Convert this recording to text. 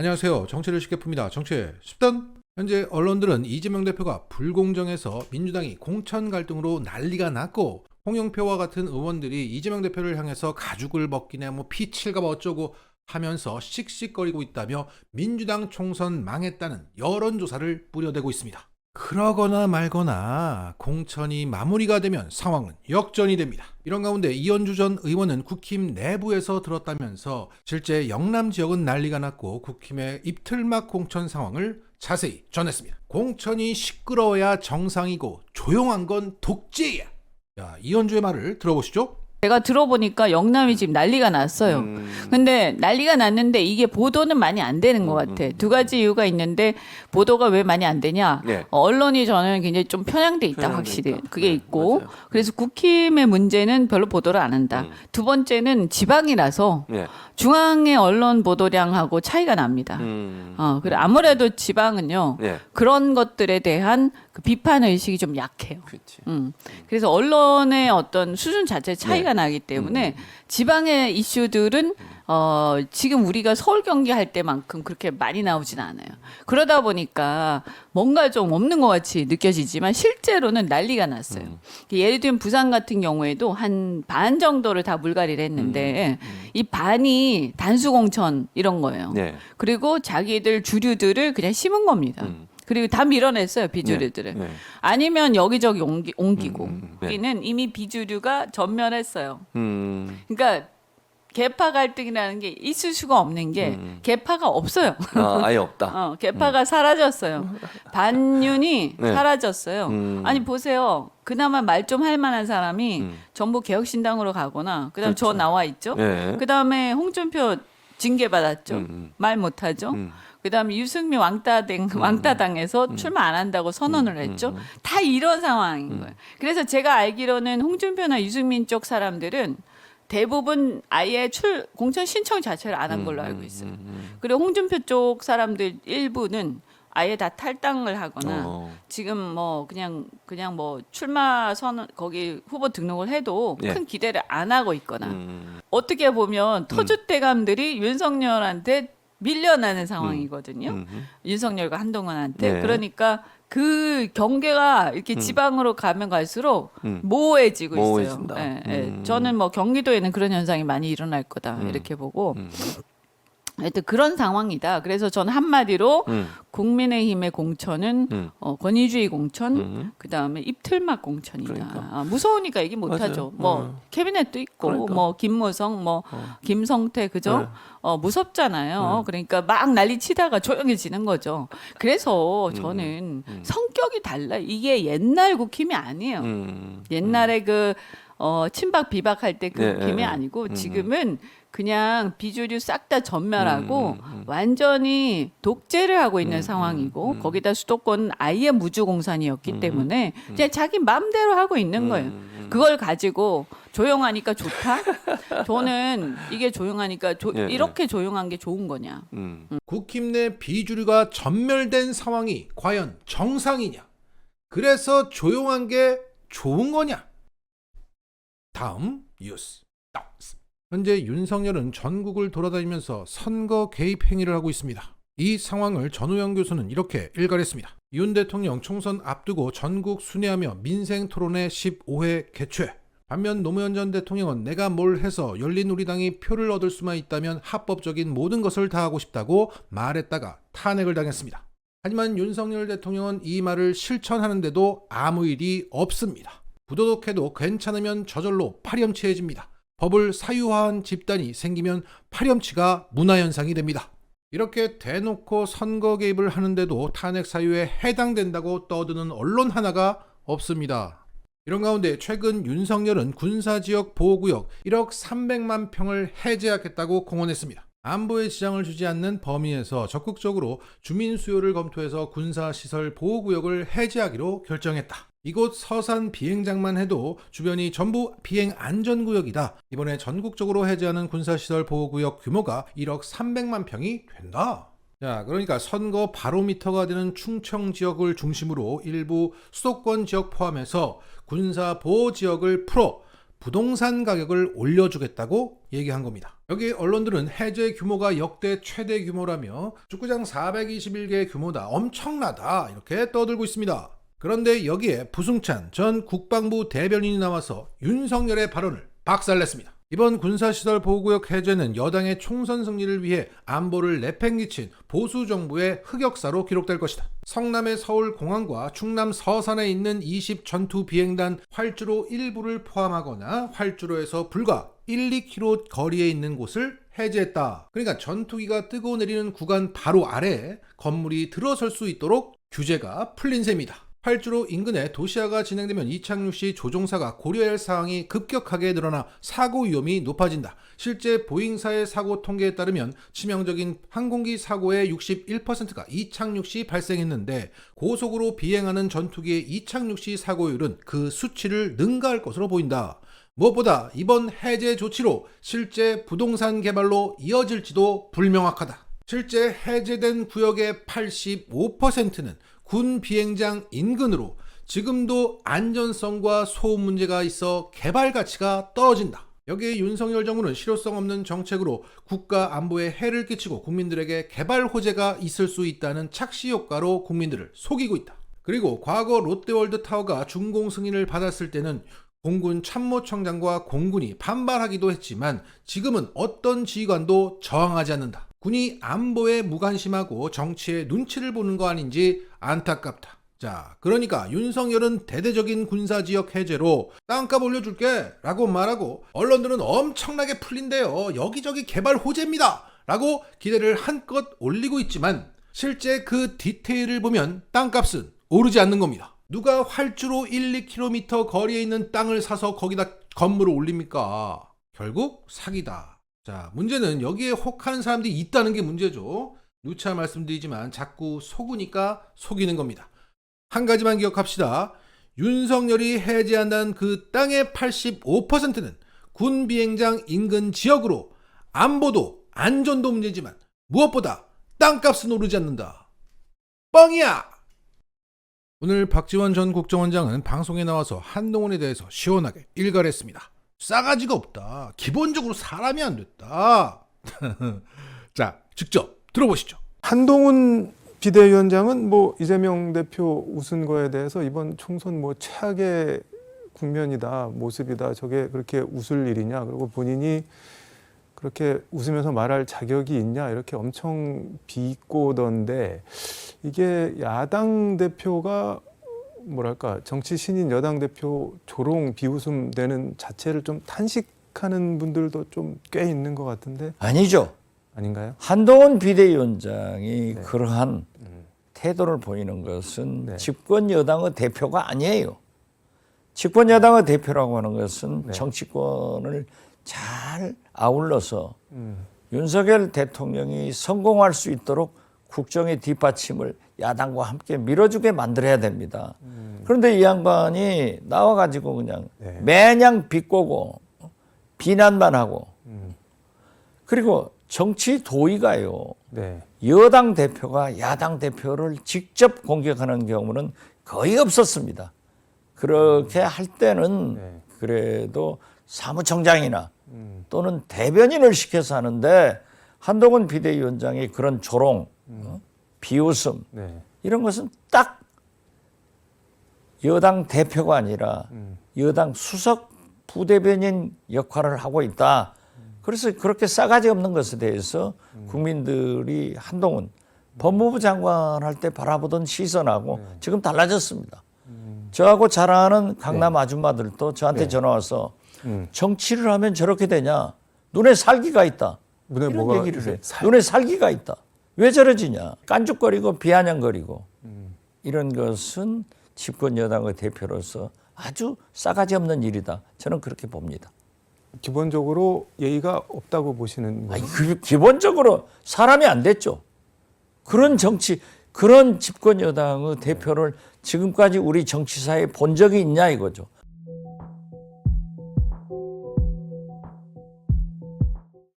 안녕하세요. 정치를 쉽게 풉니다. 정치의 10단. 현재 언론들은 이재명 대표가 불공정해서 민주당이 공천 갈등으로 난리가 났고 홍영표와 같은 의원들이 이재명 대표를 향해서 가죽을 벗기네 뭐 피칠까 봐 어쩌고 하면서 씩씩거리고 있다며 민주당 총선 망했다는 여론조사를 뿌려대고 있습니다. 그러거나 말거나 공천이 마무리가 되면 상황은 역전이 됩니다. 이런 가운데 이현주 전 의원은 국힘 내부에서 들었다면서 실제 영남 지역은 난리가 났고 국힘의 입틀막 공천 상황을 자세히 전했습니다. 공천이 시끄러워야 정상이고 조용한 건 독재야. 자, 이현주의 말을 들어보시죠. 제가 들어보니까 영남이 지금 난리가 났어요. 음. 근데 난리가 났는데 이게 보도는 많이 안 되는 것 음, 같아. 두 가지 이유가 있는데 보도가 왜 많이 안 되냐? 네. 어, 언론이 저는 굉장히 좀 편향돼 있다 편향돼 확실히 있다. 그게 네, 있고 맞아요. 그래서 국힘의 문제는 별로 보도를 안 한다. 음. 두 번째는 지방이라서 네. 중앙의 언론 보도량하고 차이가 납니다. 음. 어, 그래 아무래도 지방은요 네. 그런 것들에 대한 그 비판 의식이 좀 약해요. 그렇지. 음. 그래서 언론의 어떤 수준 자체 차이가 네. 나기 때문에 음. 지방의 이슈들은 어, 지금 우리가 서울 경기 할 때만큼 그렇게 많이 나오진 않아요. 그러다 보니까 뭔가 좀 없는 것 같이 느껴지지만 실제로는 난리가 났어요. 음. 예를 들면 부산 같은 경우에도 한 반 정도를 다 물갈이를 했는데 이 반이 단수공천 이런 거예요. 네. 그리고 자기들 주류들을 그냥 심은 겁니다. 음. 그리고 다 밀어냈어요 비주류들을. 네. 아니면 여기저기 옮기, 옮기고 음, 음, 네. 여기는 이미 비주류가 전멸했어요. 음. 그러니까 개파 갈등이라는 게 있을 수가 없는 게 음. 개파가 없어요. 아, 아예 없다. 어, 개파가 사라졌어요. 반윤이 네. 사라졌어요. 음. 아니 보세요. 그나마 말 좀 할 만한 사람이 음. 전부 개혁신당으로 가거나 그다음 저 그렇죠. 나와 있죠. 네. 그다음에 홍준표 징계 받았죠. 음, 음. 말 못하죠. 음. 그다음에 유승민 왕따당 왕따당에서 출마 안 한다고 선언을 음, 했죠. 음, 음. 다 이런 상황인 거예요. 그래서 제가 알기로는 홍준표나 유승민 쪽 사람들은 대부분 아예 출 공천 신청 자체를 안 한 걸로 알고 있어요. 음, 음, 그리고 홍준표 쪽 사람들 일부는 아예 다 탈당을 음. 하거나 어. 지금 뭐 그냥 그냥 뭐 출마 선언 거기 후보 등록을 해도 예. 큰 기대를 안 하고 있거나 음. 어떻게 보면 터줏대감들이 윤석열한테 밀려나는 상황이거든요. 음, 음. 윤석열과 한동훈한테 네. 그러니까 그 경계가 이렇게 음. 지방으로 가면 갈수록 음. 모호해지고 모호해진다. 있어요. 예, 예. 음. 저는 뭐 경기도에는 그런 현상이 많이 일어날 거다 음. 이렇게 보고 음. 하여튼 그런 상황이다. 그래서 저는 한마디로 음. 국민의힘의 공천은 음. 어, 권위주의 공천, 음. 그 다음에 입틀막 공천이다. 그러니까. 아, 무서우니까 얘기. 못하죠. 뭐 어. 캐비넷도 있고, 그러니까. 뭐 김무성, 뭐 어. 김성태 그죠? 네. 어 무섭잖아요. 그러니까 막 난리 치다가 조용해지는 거죠. 그래서 저는 음. 성격이 달라. 이게 옛날 국힘이 아니에요. 음. 옛날에 그 어, 친박 비박할 때 그 네, 국힘이 네, 아니고 음. 지금은 그냥 비주류 싹 다 전멸하고 음, 음, 음. 완전히 독재를 하고 있는 음, 상황이고 음, 음. 거기다 수도권 아예 무주공산이었기 음, 때문에 그냥 자기 마음대로 하고 있는 거예요. 음, 음. 그걸 가지고 조용하니까 좋다? 저는 이게 조용하니까 조- 예, 예. 이렇게 조용한 게 좋은 거냐? 음. 국힘 내 비주류가 전멸된 상황이 과연 정상이냐? 그래서 조용한 게 좋은 거냐? 다음 뉴스. 현재 윤석열은 전국을 돌아다니면서 선거 개입 행위를 하고 있습니다. 이 상황을 전우영 교수는 이렇게 일갈했습니다. 윤 대통령 총선 앞두고 전국 순회하며 민생 토론회 15회 개최. 반면 노무현 전 대통령은 내가 뭘 해서 열린우리당이 표를 얻을 수만 있다면 합법적인 모든 것을 다 하고 싶다고 말했다가 탄핵을 당했습니다. 하지만 윤석열 대통령은 이 말을 실천하는데도 아무 일이 없습니다. 부도덕해도 괜찮으면 저절로 파렴치해집니다. 법을 사유화한 집단이 생기면 파렴치가 문화현상이 됩니다. 이렇게 대놓고 선거 개입을 하는데도 탄핵 사유에 해당된다고 떠드는 언론 하나가 없습니다. 이런 가운데 최근 윤석열은 군사지역 보호구역 1억 300만 평을 해제하겠다고 공언했습니다. 안보에 지장을 주지 않는 범위에서 적극적으로 주민 수요를 검토해서 군사시설 보호구역을 해제하기로 결정했다. 이곳 서산 비행장만 해도 주변이 전부 비행 안전구역이다. 이번에 전국적으로 해제하는 군사시설 보호구역 규모가 1억 300만 평이 된다. 자, 그러니까 선거 바로미터가 되는 충청 지역을 중심으로 일부 수도권 지역 포함해서 군사 보호 지역을 풀어 부동산 가격을 올려주겠다고 얘기한 겁니다. 여기 언론들은 해제 규모가 역대 최대 규모라며 축구장 421개 규모다 엄청나다 이렇게 떠들고 있습니다. 그런데 여기에 부승찬 전 국방부 대변인이 나와서 윤석열의 발언을 박살냈습니다. 이번 군사시설 보호구역 해제는 여당의 총선 승리를 위해 안보를 내팽개친 보수 정부의 흑역사로 기록될 것이다. 성남의 서울공항과 충남 서산에 있는 20 전투 비행단 활주로 일부를 포함하거나 활주로에서 불과 1, 2km 거리에 있는 곳을 해제했다. 그러니까 전투기가 뜨고 내리는 구간 바로 아래에 건물이 들어설 수 있도록 규제가 풀린 셈이다. 활주로 인근에 도시화가 진행되면 이착륙 시 조종사가 고려해야 할 사항이 급격하게 늘어나 사고 위험이 높아진다. 실제 보잉사의 사고 통계에 따르면 치명적인 항공기 사고의 61%가 이착륙 시 발생했는데 고속으로 비행하는 전투기의 이착륙 시 사고율은 그 수치를 능가할 것으로 보인다. 무엇보다 이번 해제 조치로 실제 부동산 개발로 이어질지도 불명확하다. 실제 해제된 구역의 85%는 군 비행장 인근으로 지금도 안전성과 소음 문제가 있어 개발 가치가 떨어진다. 여기에 윤석열 정부는 실효성 없는 정책으로 국가 안보에 해를 끼치고 국민들에게 개발 호재가 있을 수 있다는 착시 효과로 국민들을 속이고 있다. 그리고 과거 롯데월드 타워가 준공 승인을 받았을 때는 공군 참모총장과 공군이 반발하기도 했지만 지금은 어떤 지휘관도 저항하지 않는다. 군이 안보에 무관심하고 정치에 눈치를 보는 거 아닌지 안타깝다. 자, 그러니까 윤석열은 대대적인 군사지역 해제로 땅값 올려줄게 라고 말하고 언론들은 엄청나게 풀린대요. 여기저기 개발 호재입니다. 라고 기대를 한껏 올리고 있지만 실제 그 디테일을 보면 땅값은 오르지 않는 겁니다. 누가 활주로 1, 2km 거리에 있는 땅을 사서 거기다 건물을 올립니까? 결국 사기다. 자, 문제는 여기에 혹하는 사람들이 있다는 게 문제죠. 누차 말씀드리지만 자꾸 속으니까 속이는 겁니다. 한 가지만 기억합시다. 윤석열이 해제한다는 그 땅의 85%는 군 비행장 인근 지역으로 안보도 안전도 문제지만 무엇보다 땅값은 오르지 않는다. 뻥이야! 오늘 박지원 전 국정원장은 방송에 나와서 한동훈에 대해서 시원하게 일갈했습니다. 싸가지가 없다. 기본적으로 사람이 안 됐다. 자, 직접 들어보시죠. 한동훈 비대위원장은 뭐 이재명 대표 웃은 거에 대해서 이번 총선 뭐 최악의 국면이다 모습이다 저게 그렇게 웃을 일이냐 그리고 본인이 그렇게 웃으면서 말할 자격이 있냐 이렇게 엄청 비꼬던데 이게 야당 대표가 뭐랄까 정치 신인 여당 대표 조롱 비웃음 되는 자체를 좀 탄식하는 분들도 좀 꽤 있는 것 같은데 아니죠. 아닌가요? 한동훈 비대위원장이 네. 그러한 음. 태도를 보이는 것은 네. 집권 여당의 대표가 아니에요. 집권 여당의 대표라고 하는 것은 네. 정치권을 잘 아울러서 음. 윤석열 대통령이 성공할 수 있도록 국정의 뒷받침을 야당과 함께 밀어주게 만들어야 됩니다. 그런데 이 양반이 나와가지고 그냥 음. 네. 매냥 비꼬고 비난만 하고 음. 그리고 정치 도의가요. 네. 여당 대표가 야당 대표를 직접 공격하는 경우는 거의 없었습니다. 그렇게 할 때는 네. 그래도 사무총장이나 음. 또는 대변인을 시켜서 하는데 한동훈 비대위원장이 그런 조롱, 어? 비웃음 네. 이런 것은 딱 여당 대표가 아니라 음. 여당 수석 부대변인 역할을 하고 있다. 그래서 그렇게 싸가지 없는 것에 대해서 국민들이 한동훈 법무부 장관 할 때 바라보던 시선하고 지금 달라졌습니다. 저하고 잘 아는 강남 아줌마들도 저한테 네. 전화 와서 음. 정치를 하면 저렇게 되냐? 눈에 살기가 있다. 눈에 이런 뭐가 얘기를 해. 살- 눈에 살기가 있다. 왜 저러지냐? 깐죽거리고 비아냥거리고 음. 이런 것은 집권 여당의 대표로서 아주 싸가지 없는 일이다. 저는 그렇게 봅니다. 기본적으로 예의가 없다고 보시는 아니? 그- 기본적으로 사람이 안 됐죠. 그런 정치, 그런 집권 여당의 대표를 지금까지 우리 정치사에 본 적이 있냐 이거죠.